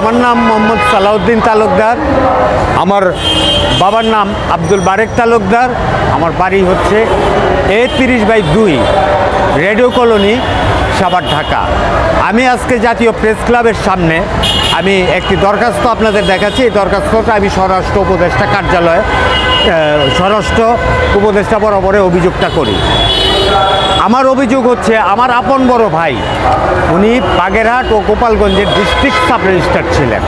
আমার নাম মোহাম্মদ সালাউদ্দিন তালুকদার। আমার বাবার নাম আব্দুল বারেক তালুকদার। আমার বাড়ি হচ্ছে এ তিরিশ বাই দুই, রেডিও কলোনি, সাভার, ঢাকা। আমি আজকে জাতীয় প্রেস ক্লাবের সামনে আমি একটি দরখাস্ত আপনাদের দেখাচ্ছি। এই দরখাস্তটা আমি স্বরাষ্ট্র উপদেষ্টা কার্যালয়ে স্বরাষ্ট্র উপদেষ্টা বরাবরে অভিযোগটা করি। আমার অভিযোগ হচ্ছে, আমার আপন বড় ভাই, উনি বাগেরহাট ও গোপালগঞ্জের ডিস্ট্রিক্ট সাব রেজিস্ট্রার ছিলেন।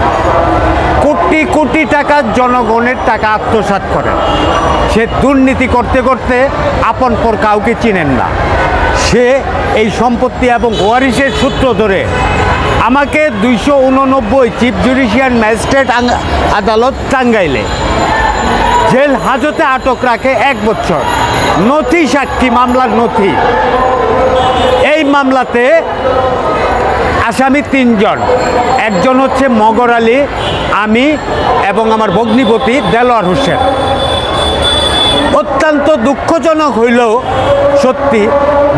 কোটি কোটি টাকার জনগণের টাকা আত্মসাৎ করেন। সে দুর্নীতি করতে করতে আপন পর কাউকে চিনেন না। সে এই সম্পত্তি এবং ওয়ারিশের সূত্র ধরে আমাকে দুইশো উননব্বই চিফ জুডিশিয়াল ম্যাজিস্ট্রেট আদালত টাঙ্গাইলে জেল হাজতে আটক রাখে এক বছর। নথি সাক্ষী, মামলার নথি। এই মামলাতে আসামি তিনজন। একজন হচ্ছে মগর আলী, আমি এবং আমার ভগ্নিপতি দেলোয়ার হোসেন। অত্যন্ত দুঃখজনক হইলেও সত্যি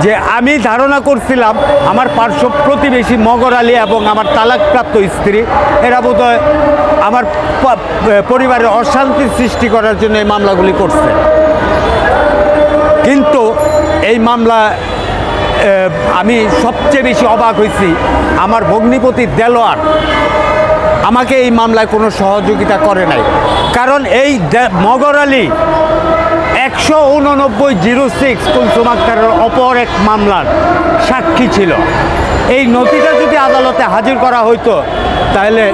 যে আমি ধারণা করছিলাম আমার পার্শ্ব প্রতিবেশী মগর আলী এবং আমার তালাকপ্রাপ্ত স্ত্রী, এরা বোধহয় আমার পরিবারে অশান্তি সৃষ্টি করার জন্য এই মামলাগুলি করছে। কিন্তু এই মামলা আমি সবচেয়ে বেশি অবাক হয়েছি। আমার ভগ্নিপতি দেলোয়ার আমাকে এই মামলায় কোনো সহযোগিতা করে নাই। কারণ এই মগর আলী একশো উননব্বই জিরো সিক্স কুলসুম আক্তারের অপর এক মামলার সাক্ষী ছিল। এই নথিটা যদি আদালতে হাজির করা হইতো, তাহলে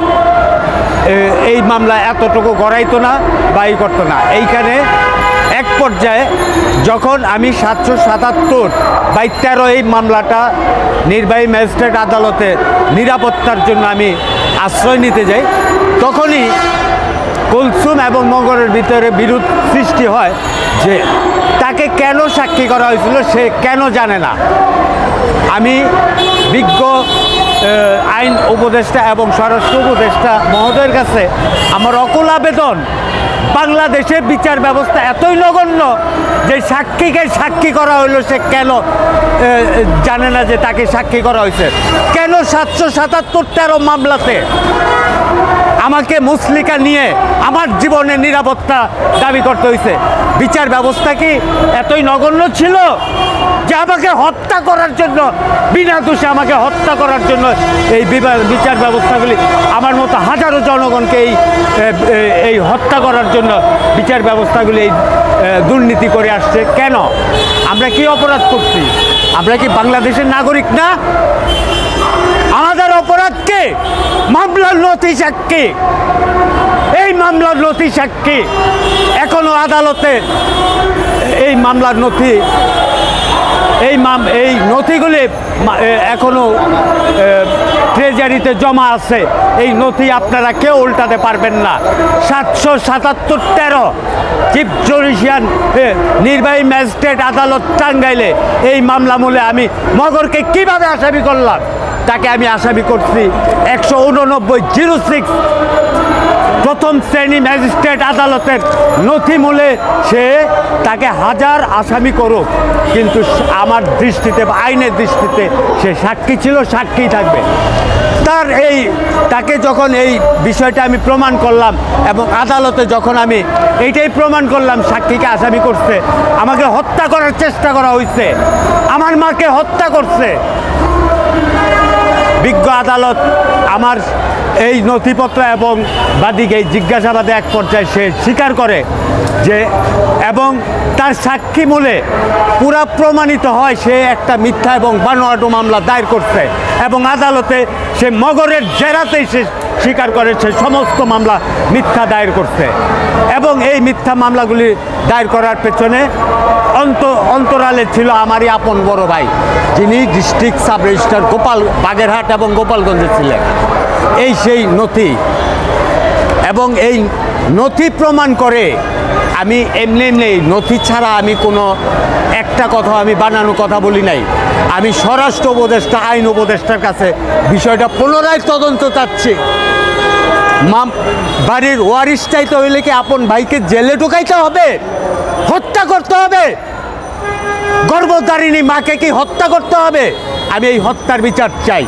এই মামলা এতটুকু গড়াইতো না বা ই করতো না। এইখানে এক পর্যায়ে যখন আমি সাতশো সাতাত্তর বাই তেরো এই মামলাটা নির্বাহী ম্যাজিস্ট্রেট আদালতে নিরাপত্তার জন্য আমি আশ্রয় নিতে যাই, তখনই কুলসুম এবং মগরের ভিতরে বিরোধ সৃষ্টি হয়। যে তাকে কেন সাক্ষী করা হয়েছিল সে কেন জানে না। আমি বিজ্ঞ আইন উপদেষ্টা এবং স্বরাষ্ট্র উপদেষ্টা মহোদয়ের কাছে আমার অকুল আবেদন বাংলাদেশের বিচার ব্যবস্থা এতই নগণ্য যে সাক্ষীকে সাক্ষী করা হইল, সে কেন জানে না যে তাকে সাক্ষী করা হয়েছে। কেন সাতশো সাতাত্তর তেরো মামলাতে আমাকে মুসলিকা নিয়ে আমার জীবনের নিরাপত্তা দাবি করতে হয়েছে বিচার ব্যবস্থা কি এতই নগণ্য ছিল যে আমাকে হত্যা করার জন্য, বিনা দোষে আমাকে হত্যা করার জন্য এই বিচার ব্যবস্থাগুলি আমার মতো হাজারো জনগণকে এই এই হত্যা করার জন্য বিচার ব্যবস্থাগুলি এই দুর্নীতি করে আসছে। কেন? আমরা কি অপরাধ করছি? আমরা কি বাংলাদেশের নাগরিক না? মামলার নথি সাক্ষী। এই মামলার নথি সাক্ষী এখনও আদালতে। এই মামলার নথি, এই মাম এই নথিগুলি এখনও ট্রেজারিতে জমা আছে। এই নথি আপনারা কেউ উল্টাতে পারবেন না। সাতশো সাতাত্তর তেরো চিফ জুডিশিয়ান নির্বাহী ম্যাজিস্ট্রেট আদালত টাঙ্গাইলে এই মামলা মূলে আমি মগরকে কীভাবে আসামি করলাম? তাকে আমি আসামি করছি। একশো উননব্বই জিরো সিক্স, প্রথম শ্রেণি ম্যাজিস্ট্রেট আদালতের নথি মূলে সে তাকে হাজার আসামি করুক। কিন্তু আমার দৃষ্টিতে আইনের দৃষ্টিতে সে সাক্ষী ছিল, সাক্ষী থাকবে। তার এই, তাকে যখন এই বিষয়টা আমি প্রমাণ করলাম এবং আদালতে যখন আমি এইটাই প্রমাণ করলাম, সাক্ষীকে আসামি করছে, আমাকে হত্যা করার চেষ্টা করা হয়েছে আমার মাকে হত্যা করছে। বিজ্ঞ আদালত আমার এই নথিপত্র এবং বাদিকে এই জিজ্ঞাসাবাদে এক পর্যায়ে সে স্বীকার করে যে এবং তার সাক্ষী মূলে পুরা প্রমাণিত হয় সে একটা মিথ্যা এবং বানোয়াটু মামলা দায়ের করছে এবং আদালতে সে মগরের জেরাতেই সে স্বীকার করেছে, সমস্ত মামলা মিথ্যা দায়ের করছে। এবং এই মিথ্যা মামলাগুলি দায়ের করার পেছনে অন্ত, অন্তরালে ছিল আমারই আপন বড় ভাই, যিনি district sub registrar Gopal, Bagerhat এবং গোপালগঞ্জে ছিলেন। এই সেই নথি। এবং এই নথি প্রমাণ করে আমি এমনি এমনি নথি ছাড়া আমি কোনো একটা কথা আমি বানানো কথা বলি নাই। আমি স্বরাষ্ট্র উপদেষ্টা, আইন উপদেষ্টার কাছে বিষয়টা পুনরায় তদন্ত চাচ্ছি। মাম, বাড়ির ওয়ারিশ চাইতে হইলে কি আপন ভাইকে জেলে ঢুকাইতে হবে? হত্যা করতে হবে? গর্ভধারিণী মাকে কি হত্যা করতে হবে? আমি এই হত্যার বিচার চাই।